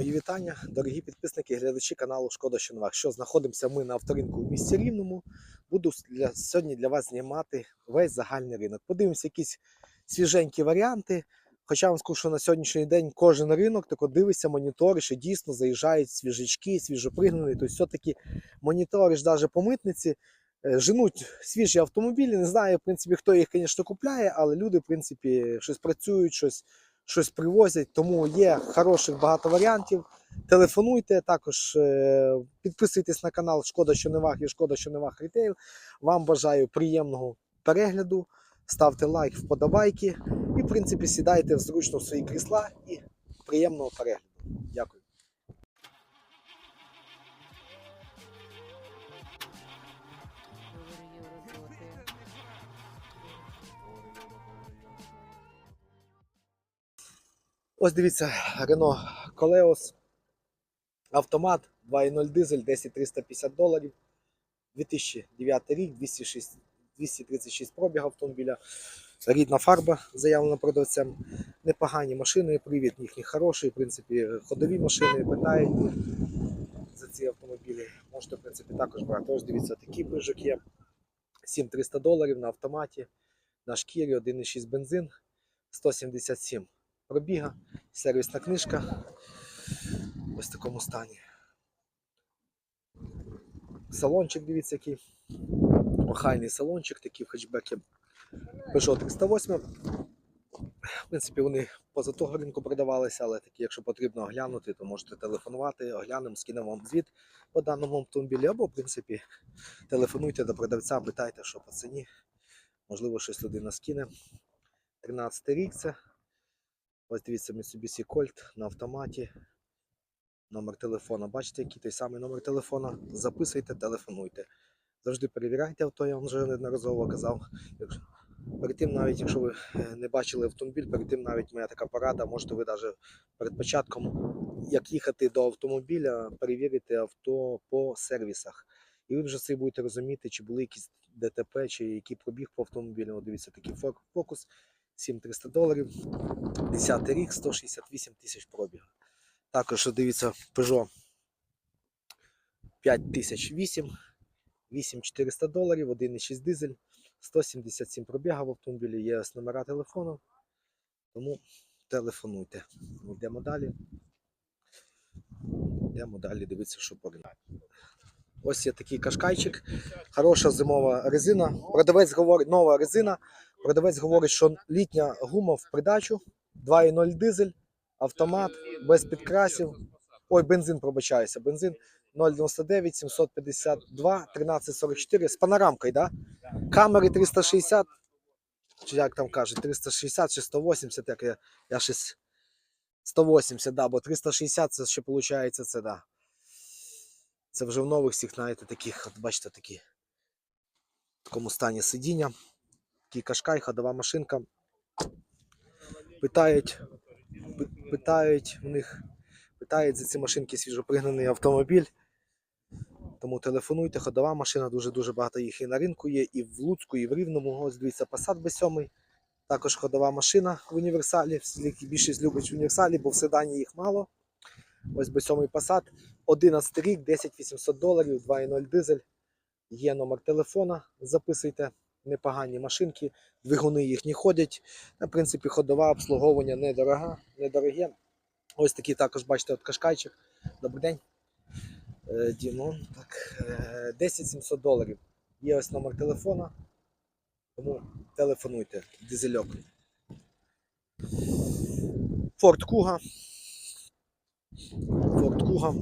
Мої вітання, дорогі підписники і глядачі каналу Шкода що новах. Що знаходимося ми на авторинку в місті Рівному. Буду для, сьогодні для вас знімати весь загальний ринок. Подивимося якісь свіженькі варіанти. Хоча вам скажу, що на сьогоднішній день кожен ринок тако дивишся, моніториш і дійсно заїжджають свіжачки, свіжопригнані. Тобто все-таки моніториш навіть по митниці. е, Женуть свіжі автомобілі. Не знаю, в принципі, хто їх, звісно, купляє, але люди, в принципі, щось працюють, щось щось привозять, тому є хороших багато варіантів. Телефонуйте, також е, підписуйтесь на канал Шкода що не вах і Шкода що не вах Рітейл. Вам бажаю приємного перегляду. Ставте лайк, вподобайки і, в принципі, сідайте зручно в свої крісла і приємного перегляду. Дякую. Ось дивіться, Renault Koleos. Автомат 2.0 дизель, 10350 доларів. 2009 рік, 206, 236 пробіг автомобіля. Рідна фарба заявлена продавцем. Непогані машини, привід їхній хороший. В принципі, ходові машини питають за ці автомобілі. Можете, в принципі, також брати. Ось дивіться, такий пижок є. 7300 доларів на автоматі, на шкірі, 1,6 бензин, 177 пробіга, сервісна книжка. Ось в такому стані. Салончик, дивіться, який. Охайний салончик, такий в хетчбекі Peugeot 308. В принципі, вони поза того ринку продавалися, але такі, якщо потрібно оглянути, то можете телефонувати, оглянемо, скинемо вам звіт по даному автомобілі. Або, в принципі, телефонуйте до продавця, питайте, що по ціні. Можливо, щось людина скине. 13 рік це. Ось дивіться, Mitsubishi Colt на автоматі. Номер телефона. Бачите, який той самий номер телефона. Записуйте, телефонуйте. Завжди перевіряйте авто, я вам вже неодноразово казав. Перед тим, навіть якщо ви е, не бачили автомобіль, перед тим навіть моя така порада, можете ви навіть перед початком, як їхати до автомобіля, перевірити авто по сервісах. І ви вже собі будете розуміти, чи були якісь ДТП, чи який пробіг по автомобілю. Дивіться, такий Focus 7300 доларів. 10 рік, 168 тисяч пробіг. Також дивіться Peugeot 5008, 8400 доларів, 1,6 дизель, 177 пробіга в автомобілі, є ось номера телефону. Тому телефонуйте. Йдемо далі. Йдемо далі, дивитися, що по ринку. Ось є такий кашкайчик, хороша зимова резина. Продавець говорить, нова резина. Продавець говорить, що літня гума в придачу, 2,0 дизель, автомат, без підкрасів. Ой, бензин пробачаюся. Бензин 0,99, 752, 1344 з панорамкою, да? Камери 360, чи як там кажуть, 360 чи 180, як я, я щось 180, да, бо 360 це ще виходить, це да. Це вже в нових всіх, знаєте, таких, от бачите, такі в такому стані сидіння. Такий кашкай, ходова машинка. Питають, пи- питають в них, питають за ці машинки свіжопригнаний автомобіль. Тому телефонуйте, ходова машина, дуже-дуже багато їх і на ринку є, і в Луцьку, і в Рівному. Ось дивіться, Passat B7. Також ходова машина в універсалі. Більшість любить в універсалі, бо в седані їх мало. Ось B7 Passat. 11 рік, 10 800 доларів, 2.0 дизель. Є номер телефона, записуйте. Непогані машинки, двигуни їхні ходять. В принципі, ходова обслуговування недорога, недороге. Ось такий також, бачите, от кашкайчик. Добрий день. Е, Дімон. Так, е, 10 700 доларів. Є ось номер телефона. Тому телефонуйте. Дизельок. Ford Kuga. Ford Kuga.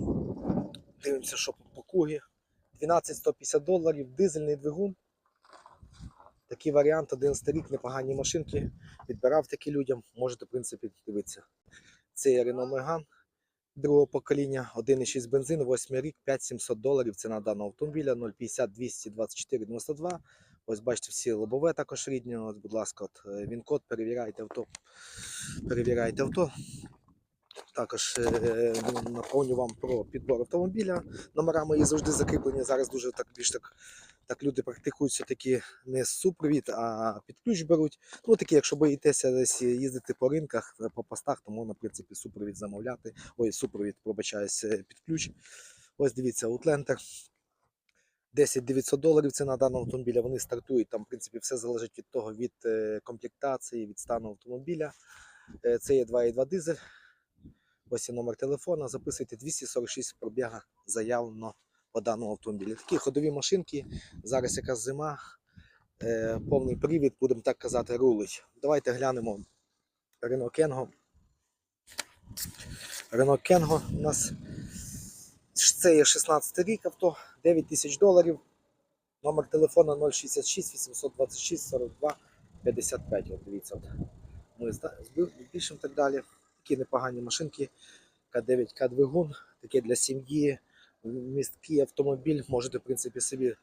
Дивимося, що по, Кугі. 12 150 доларів, дизельний двигун. Такий варіант, 11 рік, непогані машинки. Відбирав такі людям. Можете, в принципі, дивитися. Це є Renault Megane другого покоління, 1,6 бензин, 8 рік, 5700 доларів. Ціна даного автомобіля 050 224 92. Ось бачите, всі лобове також рідні. Ось, будь ласка, е, він код, перевіряйте авто. Перевіряйте авто. Також е, напомню вам про підбор автомобіля. Номера мої завжди закріплені. Зараз дуже так більш так Так люди практикують все-таки не супровід, а під ключ беруть. Ну такі, якщо боїтеся десь їздити по ринках, е, по постах, то можна, в принципі, супровід замовляти. Ой, супровід, пробачаюсь, е, під ключ. Ось дивіться, Outlander. 10 900 доларів ціна даного автомобіля. Вони стартують. Там, в принципі, все залежить від того, від е, комплектації, від стану автомобіля. Це є 2,2 дизель. Ось є номер телефона. Записуйте 246 пробіга заявлено по даному автомобілі. Такі ходові машинки. Зараз якраз зима, е, повний привід, будемо так казати, рулить. Давайте глянемо Renault Kengo. Renault Kengo у нас це є 16 рік авто, 9 тисяч доларів. Номер телефона 066 826 42 55. От дивіться, от. ми збільшимо так далі. Такі непогані машинки. К9, К-двигун, таке для сім'ї, місткий автомобіль, можете, в принципі, собі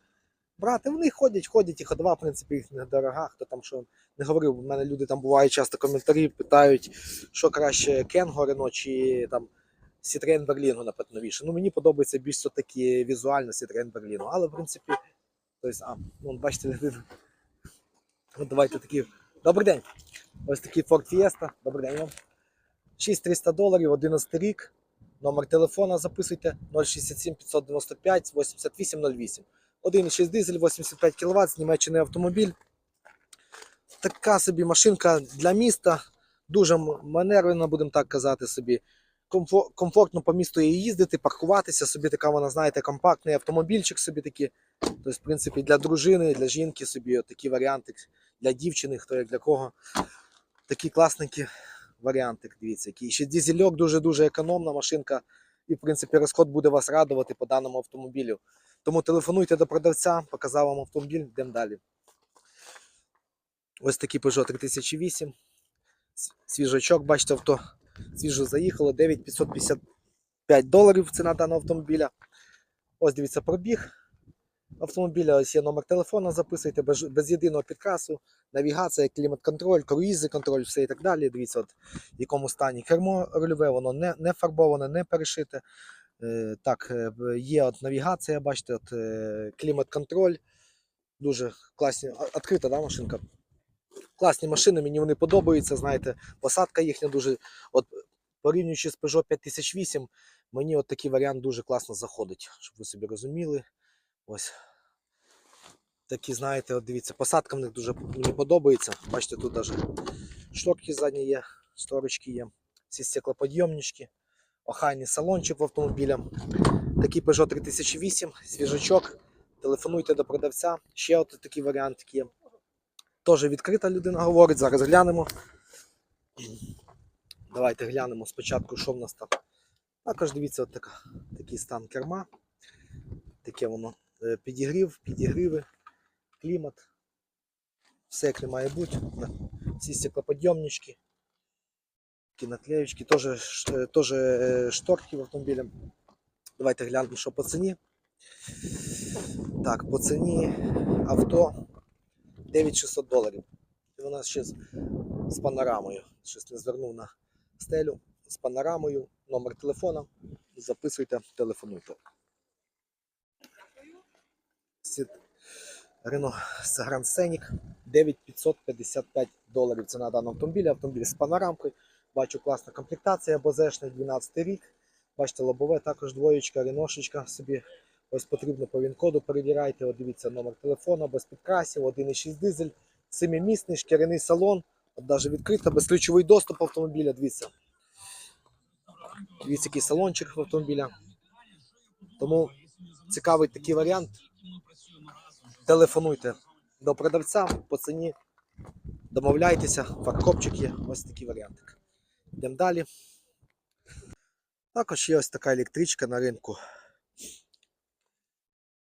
брати. Вони ходять, ходять, і ходова, в принципі, їх недорога. Хто там що не говорив, у мене люди там бувають часто коментарі, питають, що краще Кенго Рено чи там Citroen Berlingo напевно, новіше. Ну, мені подобається більш все-таки візуально Citroen Berlingo, але в принципі, тобто, а, ну, бачите. Ну, давайте такі. Добрий день. Ось такий Ford Fiesta. Добрий день вам. 6300 доларів, 11 рік. Номер телефона записуйте 067 595 8808. 1,6 дизель, 85 кВт, з Німеччини автомобіль. Така собі машинка для міста. Дуже м- манерна, будемо так казати собі. Комфортно по місту її їздити, паркуватися. Собі така вона, знаєте, компактний автомобільчик собі такий. Тобто, в принципі, для дружини, для жінки собі такі варіанти, для дівчини, хто як для кого. Такі класненькі варіанти, дивіться, який. Ще дізельок дуже-дуже економна машинка. І, в принципі, розход буде вас радувати по даному автомобілю. Тому телефонуйте до продавця, показав вам автомобіль, йдемо далі. Ось такий Peugeot 3008. С- Свіжачок, бачите, авто свіжо заїхало, 9555 доларів ціна даного автомобіля. Ось дивіться пробіг автомобіля, є номер телефона, записуйте без, без єдиного підкрасу, навігація, клімат-контроль, круїзи, контроль, все і так далі. Дивіться, от, в якому стані кермо рульове, воно не, не фарбоване, не перешите. Е, так, е, є от навігація, бачите, от, е, клімат-контроль. Дуже класні, відкрита да, машинка. Класні машини, мені вони подобаються, знаєте, посадка їхня дуже. От порівнюючи з Peugeot 5008, мені от такий варіант дуже класно заходить, щоб ви собі розуміли. Ось. Такі, знаєте, от дивіться, посадка в них дуже мені подобається. Бачите, тут навіть шторки задні є, шторочки є, всі стеклоподйомнички, охайний салончик в автомобіля. Такий Peugeot 3008, свіжачок. Телефонуйте до продавця. Ще от такий варіант є. Теж відкрита людина говорить, зараз глянемо. Давайте глянемо спочатку, що в нас там. Також дивіться, от така, такий стан керма. Таке воно підігрів, підігріви, клімат. Все як не має бути. Всі стеклоподйомнички. Такі теж, е, теж е, шторки в автомобілі. Давайте глянемо, що по ціні. Так, по ціні авто 9600 доларів. І вона ще з, з панорамою. Щось не звернув на стелю. З панорамою, номер телефона. Записуйте, телефонуйте. Сі- Рено Grand Scenic 9555 доларів ціна даного автомобіля. Автомобіль з панорамкою. Бачу класна комплектація, базешний 12 рік. Бачите, лобове також двоєчка, реношечка собі. Ось потрібно по він-коду перевіряйте. От дивіться номер телефона, без підкрасів, 1,6 дизель, семимісний, шкіряний салон, от навіть відкрита, безключовий доступ автомобіля. Дивіться. Дивіться, який салончик автомобіля. Тому цікавий такий варіант. Телефонуйте до продавця по ціні. Домовляйтеся, фаркопчик є. Ось такий варіантик. Йдемо далі. Також є ось така електричка на ринку.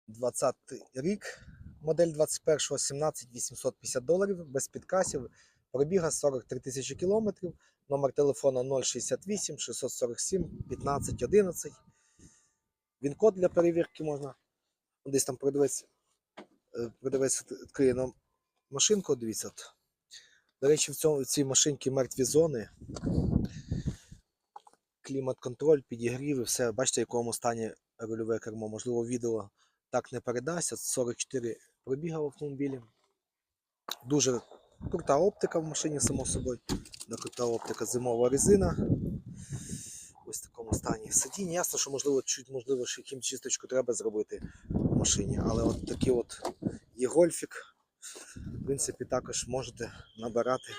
20 рік, модель 21 17 850 доларів, без підкасів, пробіга 43 тисячі кілометрів, номер телефона 068 647 15 11. Він код для перевірки можна. Десь там е, продавець відкриє нам машинку, дивіться. До речі, в, цьому, в цій машинці мертві зони. Клімат-контроль, підігрів і все. Бачите, в якому стані рульове кермо. Можливо, відео так не передасть. 44 пробіга в автомобілі. Дуже крута оптика в машині, само собою. Крута оптика, зимова резина. Ось в такому стані. Сидіння, ясно, що можливо, чуть можливо, що якимсь чисточку треба зробити машині. Але от такий от є гольфік. В принципі, також можете набирати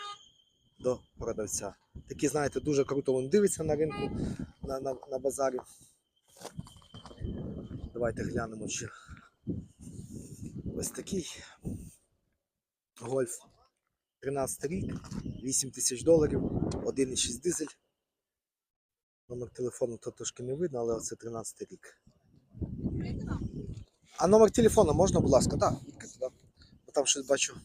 до продавця. Такий, знаєте, дуже круто він дивиться на ринку, на, на, на базарі. Давайте глянемо, чи ось такий гольф. 13 рік, 8 тисяч доларів, 1,6 дизель. Номер телефону то трошки не видно, але це 13 рік. А номер телефону можна, будь ласка? Так, да. Бо там щось бачу.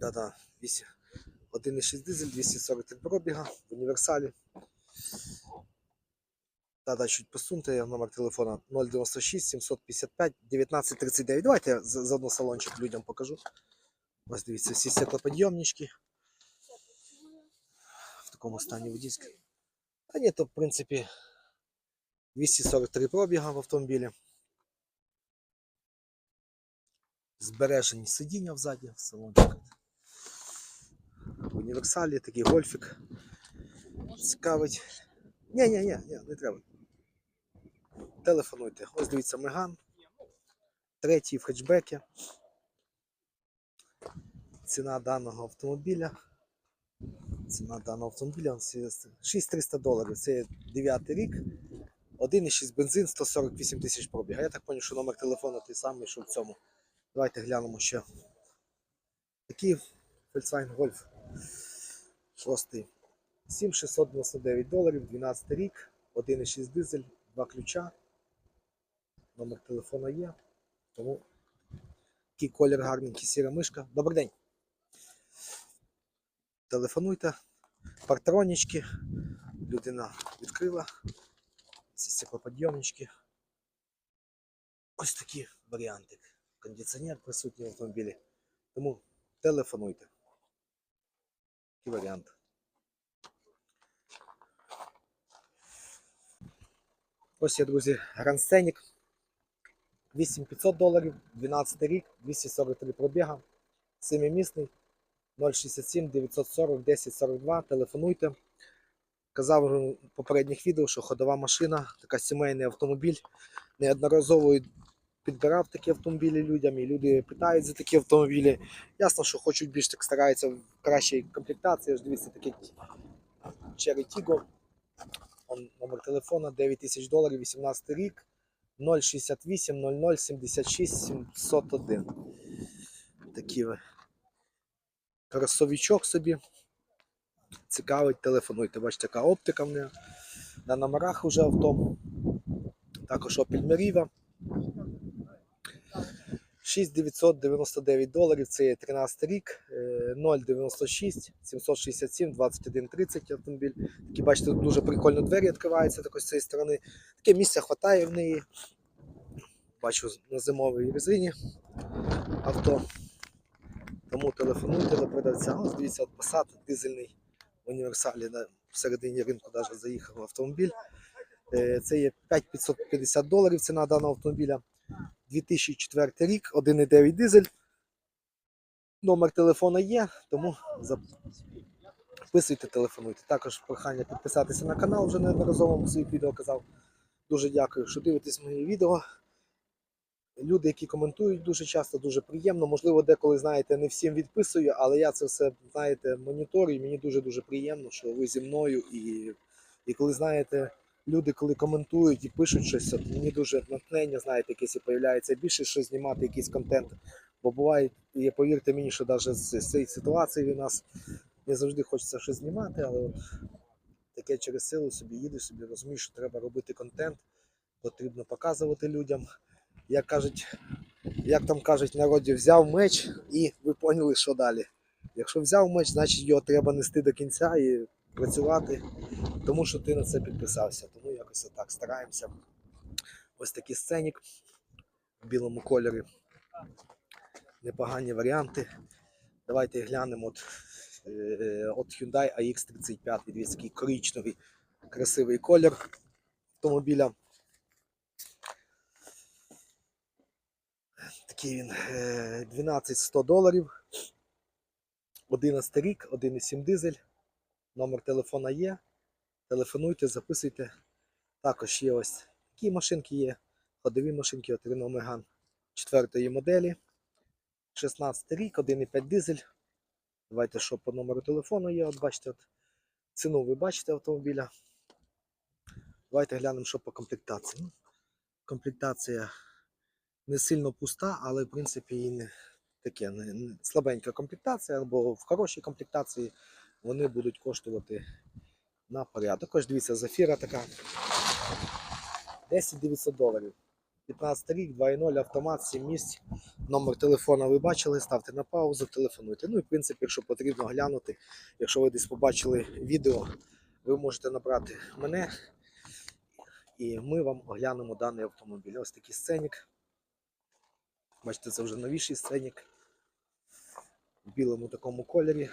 Да-да, 8. 1,6 дизель, 243 пробіга в універсалі. Да-да, чуть посуньте номер телефона 096 755 1939. Давайте я заодно салончик людям покажу. Ось дивіться, всі стеклоподйомнички. В такому стані водійська. Та ні, то в принципі 243 пробіга в автомобілі. Збережені сидіння взаді, салончик. В універсалі такий гольфік. Цікавить. Ні, ні, ні, не треба. Телефонуйте. Ось дивіться Меган. Третій в хетчбекі. Ціна даного автомобіля. Ціна даного автомобіля 6300 доларів. Це 9 рік. 1,6 бензин, 148 тисяч пробіга. Я так зрозумів, що номер телефону той самий, що в цьому. Давайте глянемо ще. Такий Volkswagen Golf. Шостий. 7699 доларів, 12 рік, 1,6 дизель, два ключа. Номер телефона є. Тому такий колір гарненький, сіра мишка. Добрий день. Телефонуйте. Партронічки. Людина відкрила. Ці стеклоподйомнички. Ось такі варіанти. Кондиціонер присутній в автомобілі. Тому телефонуйте. Такий варіант. Ось є, друзі, Grand Scenic. 8500 доларів, 12 рік, 243 пробіга, 7-місний, 067 940 1042. Телефонуйте. Казав в попередніх відео, що ходова машина, така сімейний автомобіль. Неодноразово підбирав такі автомобілі людям, і люди питають за такі автомобілі. Ясно, що хочуть більш так стараються в кращій комплектації. Аж дивіться, такий Cherry Tiggo. Номер телефона 9 тисяч доларів, 18 рік, 068 00 76 701. Такі ви. Кросовичок собі. Цікавить, телефонуйте. Бачите, така оптика в мене. На номерах уже авто. Також Opel Meriva. 6999 доларів, це є 13 рік, е, 096 767 21 30 автомобіль. Такі, бачите, дуже прикольно двері відкриваються також з цієї сторони. Таке місця хватає в неї. Бачу на зимовій резині авто. Тому телефонуйте до продавця. Ось дивіться, от Passat дизельний в універсалі да, всередині ринку навіть заїхав автомобіль. Е, Це є 5550 доларів ціна даного автомобіля. 2004 рік, 1,9 дизель. Номер телефона є, тому записуйте, телефонуйте. Також прохання підписатися на канал, вже неодноразово в своїх відео казав. Дуже дякую, що дивитесь мої відео. Люди, які коментують дуже часто, дуже приємно. Можливо, деколи, знаєте, не всім відписую, але я це все, знаєте, моніторю, і мені дуже-дуже приємно, що ви зі мною. І, і коли, знаєте, люди, коли коментують і пишуть щось, от мені дуже натхнення, знаєте, якесь і появляється більше щось знімати, якийсь контент. Бо буває, і повірте мені, що навіть з цієї ситуації в нас не завжди хочеться щось знімати, але от таке через силу собі їдеш, собі розумієш, що треба робити контент, потрібно показувати людям. Як кажуть, як там кажуть народі, взяв меч і ви поняли, що далі. Якщо взяв меч, значить його треба нести до кінця і працювати, тому що ти на це підписався. Тому якось так стараємося. Ось такий сценік в білому кольорі. Непогані варіанти. Давайте глянемо от, е, от Hyundai AX35, дивіться, такий коричневий, красивий колір автомобіля. такий він е, 12100 доларів. 11 рік, 1,7 дизель. Номер телефона є. Телефонуйте, записуйте. Також є ось такі машинки є. Ходові машинки от Renault Megane 4 моделі. 16 рік, 1,5 дизель. Давайте, що по номеру телефону є. От бачите, от ціну ви бачите автомобіля. Давайте глянемо, що по комплектації. Ну, комплектація не сильно пуста, але в принципі і не таке не, слабенька комплектація, або в хорошій комплектації вони будуть коштувати на порядок. Також дивіться, зафіра така 10 900 доларів. 15 рік, 2.0, автомат, 7 місць. Номер телефона ви бачили, ставте на паузу, телефонуйте. Ну і в принципі, якщо потрібно глянути, якщо ви десь побачили відео, ви можете набрати мене, і ми вам оглянемо даний автомобіль. Ось такий сценік. Бачите, це вже новіший сценік в білому такому кольорі.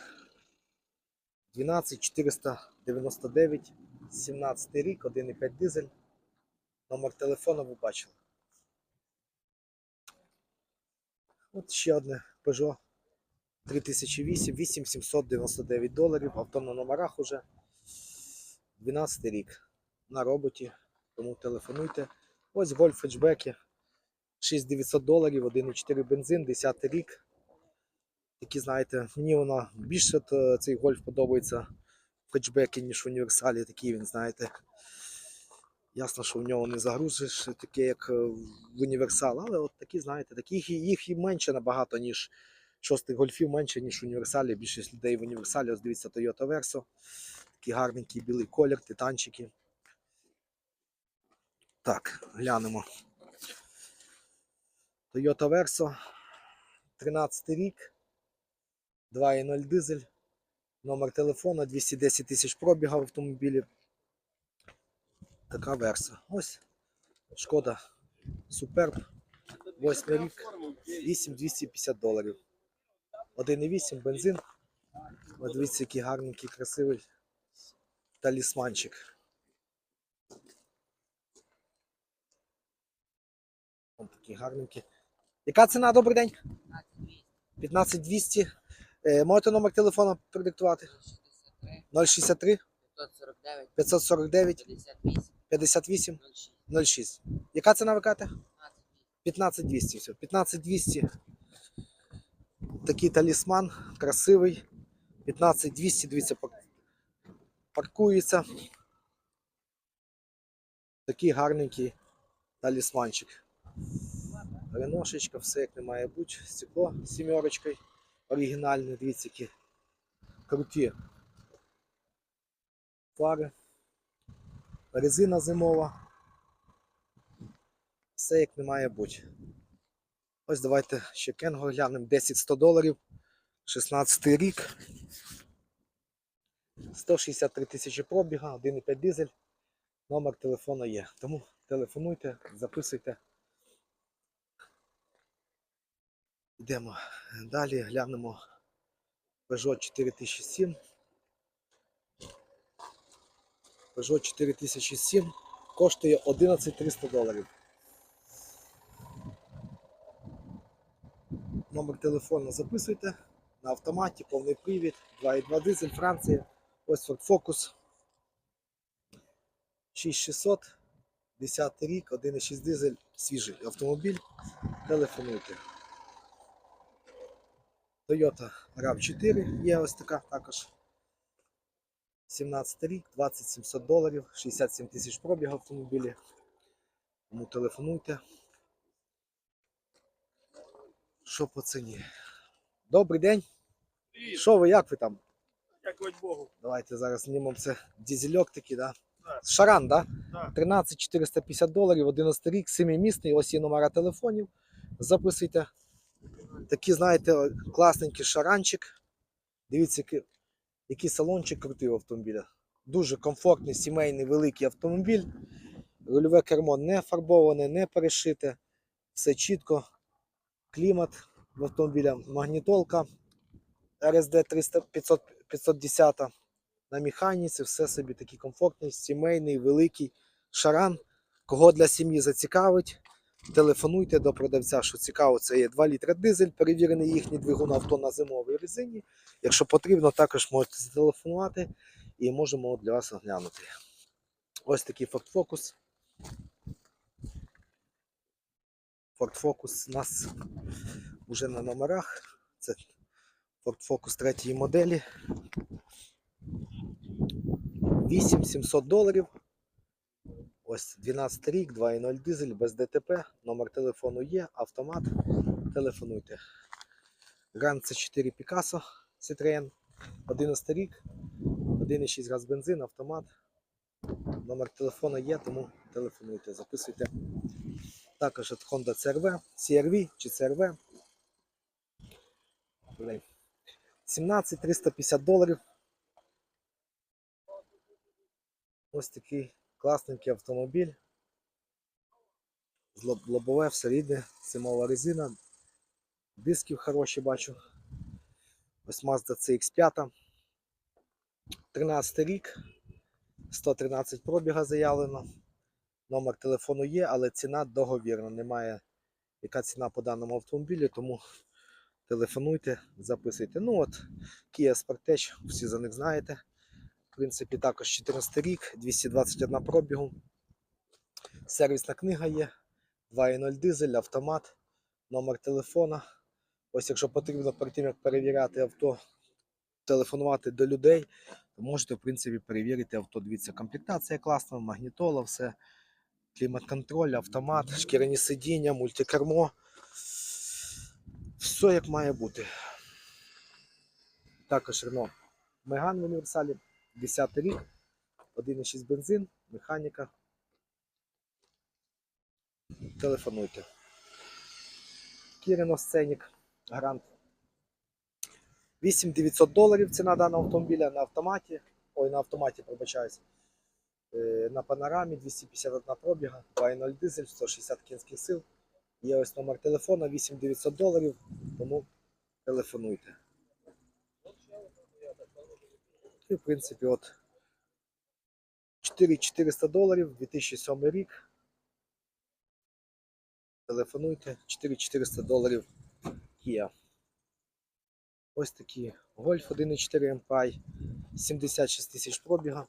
12499, 17 рік, 1,5 дизель. Номер телефону ви бачили. От ще одне Peugeot 3008, 8799 доларів, авто на номерах уже. 12 рік на роботі, тому телефонуйте. Ось Golf хетчбеки 6900 доларів, 1,4 бензин, 10 рік. Такі, знаєте, мені вона більше цей гольф подобається в хетчбекі, ніж в універсалі. Такий він, знаєте. Ясно, що в нього не загрузиш таке, як е, в універсал, але от такі, знаєте, таких їх і менше набагато, ніж шостих гольфів, менше, ніж в універсалі. Більшість людей в універсалі. Ось дивіться Toyota Verso. Такий гарненький білий колір, титанчики. Так, глянемо. Toyota Verso. 13 рік. 2.0 дизель. Номер телефона 210 тисяч пробіга в автомобілі. Така верса. Ось шкода Суперб. 8 рік. 8250 доларів. 1,8 бензин. От дивіться, який гарненький, красивий талісманчик. Ось такий гарненький. Яка ціна? Добрий день? 15200. Е, можете номер телефона продиктувати? 063 549, 549 58, 58 06, 06. Яка ціна ви кажете? 15. 15200. Все. 15200. Такий талісман, красивий. 15200, дивіться, паркується. Такий гарненький талісманчик. Реношечка, все як не має бути. Стекло з сімерочкою. Оригінальне, дивіться, які круті фари. Резина зимова. Все як не має бути. Ось давайте ще Кенго глянемо. 10-100 доларів. 16 рік. 163 тисячі пробіга, 1,5 дизель. Номер телефону є. Тому телефонуйте, записуйте. Йдемо далі, глянемо Peugeot 4007. Peugeot 4007 коштує 11 300 доларів. Номер телефону записуйте на автоматі, повний привід, 2,2 дизель, Франція. Ось Ford Focus 6600, 10 рік, 1,6 дизель, свіжий автомобіль. Телефонуйте. Toyota RAV4 є ось така також. 17 рік, 2700 доларів, 67 тисяч пробіг автомобілі. Тому телефонуйте. Що по ціні? Добрий день. Що ви, як ви там? Дякувати Богу. Давайте зараз знімемо це дізельок такий, да? Так. Шаран, да? Так. 13 450 доларів, 11 рік, 7-місний, ось є номера телефонів. Записуйте. Такий, знаєте, класненький шаранчик. Дивіться, який, салончик крутий у автомобіля. Дуже комфортний, сімейний, великий автомобіль. Рульове кермо не фарбоване, не перешите. Все чітко. Клімат в автомобіля, магнітолка RSD 300, 500, 510 на механіці, все собі такий комфортний, сімейний, великий шаран. Кого для сім'ї зацікавить, Телефонуйте до продавця, що цікаво, це є 2 літра дизель, перевірений їхній двигун авто на зимовій резині. Якщо потрібно, також можете зателефонувати і можемо для вас оглянути. Ось такий Ford Focus. Ford Focus у нас вже на номерах. Це Ford Focus третьої моделі. 8700 доларів. Ось 12 рік, 2.0 дизель без ДТП. Номер телефону є, автомат. Телефонуйте. Grand C4 Picasso Citroen. 11 рік, 1,6 газ бензин, автомат. Номер телефону є, тому телефонуйте, записуйте. Також от Honda CRV, CRV чи CRV. 17 350 доларів. Ось такий класненький автомобіль. Лобове все рідне, зимова резина. Дисків хороші бачу. Ось Mazda CX5. 13 рік. 113 пробіга заявлено. Номер телефону є, але ціна договірна. Немає яка ціна по даному автомобілю, тому телефонуйте, записуйте. Ну от, Kia Sportage, всі за них знаєте. В принципі, також 14 рік, 221 пробігу. Сервісна книга є. 2.0 дизель, автомат, номер телефона. Ось якщо потрібно перед тим, як перевіряти авто, телефонувати до людей, то можете, в принципі, перевірити авто. Дивіться, комплектація класна, магнітола, все, клімат-контроль, автомат, шкіряні сидіння, мультикермо. Все як має бути. Також Renault Megane в універсалі, 10 рік, 1,6 бензин, механіка. Телефонуйте. Кіріно Сценік, Грант. 8900 доларів ціна даного автомобіля на автоматі. Ой, на автоматі, пробачаюсь. Е, На панорамі 251 пробіга, 2.0 дизель, 160 кінських сил. Є ось номер телефона 8900 доларів, тому телефонуйте. І, в принципі, от 4400 доларів, 2007 рік. Телефонуйте 4400 доларів Kia. Ось такі Golf 1.4 MPI, 76 тисяч пробіга.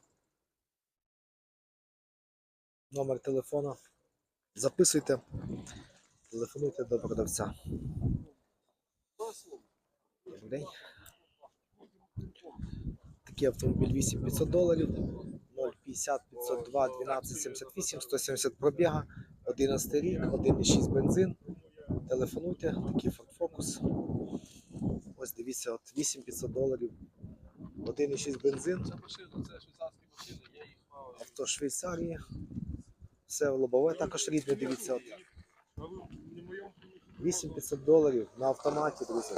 Номер телефона. Записуйте, телефонуйте до продавця. Добрий день. Такий автомобіль 8500 доларів, 050 502 1278, 170 пробіга, 11 рік, 1,6 бензин. Телефонуйте, такий Ford Focus. Ось дивіться, от 8500 доларів, 1,6 бензин, авто Швейцарії. Все лобове також рідне, дивіться. От. 8500 доларів на автоматі, друзі.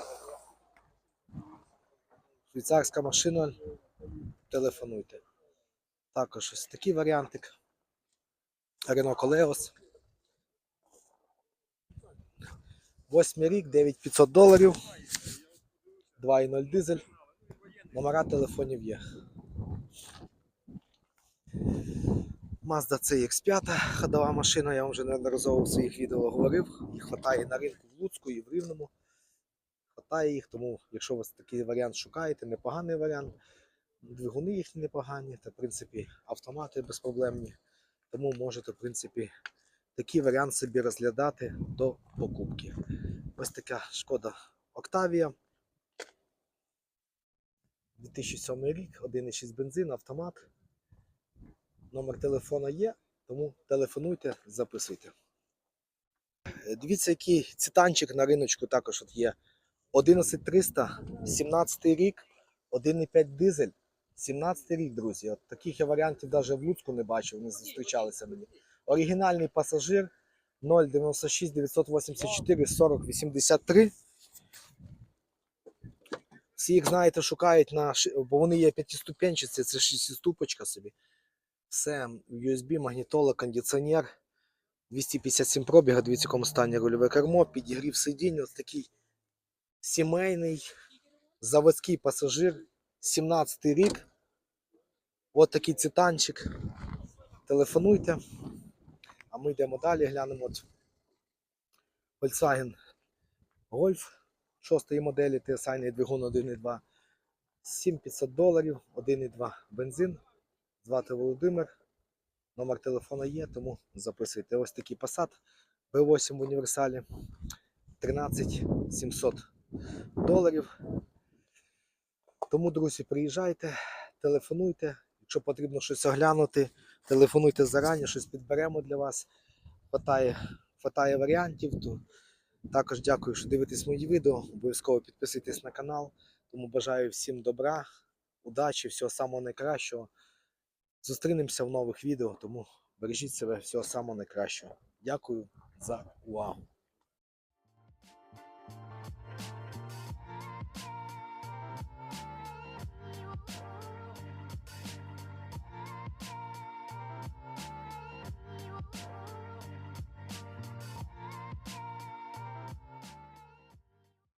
Швейцарська машина. Телефонуйте. Також ось такий варіантик. Renault Coleos. Восьмий рік, 9500 доларів. 2.0 дизель. Номера телефонів є. Mazda CX5, ходова машина, я вам вже неодноразово в своїх відео говорив. Їх вистачає на ринку в Луцьку і в Рівному. Хватає їх, тому якщо ви такий варіант шукаєте, непоганий варіант. Двигуни їхні непогані, та в принципі автомати безпроблемні. Тому можете, в принципі, такий варіант собі розглядати до покупки. Ось така шкода Octavia. 2007 рік, 1,6 бензин, автомат. Номер телефона є, тому телефонуйте, записуйте. Дивіться, який цитанчик на риночку також от є. 11300, 17 рік, 1,5 дизель, 17 рік, друзі. От таких я варіантів навіть в Луцьку не бачив, не зустрічалися мені. Оригінальний пасажир 096 984 40 83. Всі їх знаєте, шукають на бо вони є п'ятиступенчаті, це шестиступочка собі. Все, USB, магнітола, кондиціонер. 257 пробіга, дивіться, в якому стані рульове кермо, підігрів сидінь, ось такий сімейний заводський пасажир, 17 рік. Ось такий цитанчик. Телефонуйте. А ми йдемо далі, глянемо. От Volkswagen Golf 6 моделі, TSI двигун 1.2. 7500 доларів, 1,2 бензин. Звати Володимир. Номер телефона є, тому записуйте. Ось такий Passat B8 в універсалі. 13 700 доларів. Тому, друзі, приїжджайте, телефонуйте. Якщо потрібно щось оглянути, телефонуйте зарані, щось підберемо для вас. Хватає, хватає варіантів. То також дякую, що дивитесь мої відео. Обов'язково підписуйтесь на канал. Тому бажаю всім добра, удачі, всього самого найкращого. Зустрінемося в нових відео, тому бережіть себе всього самого найкращого. Дякую за увагу.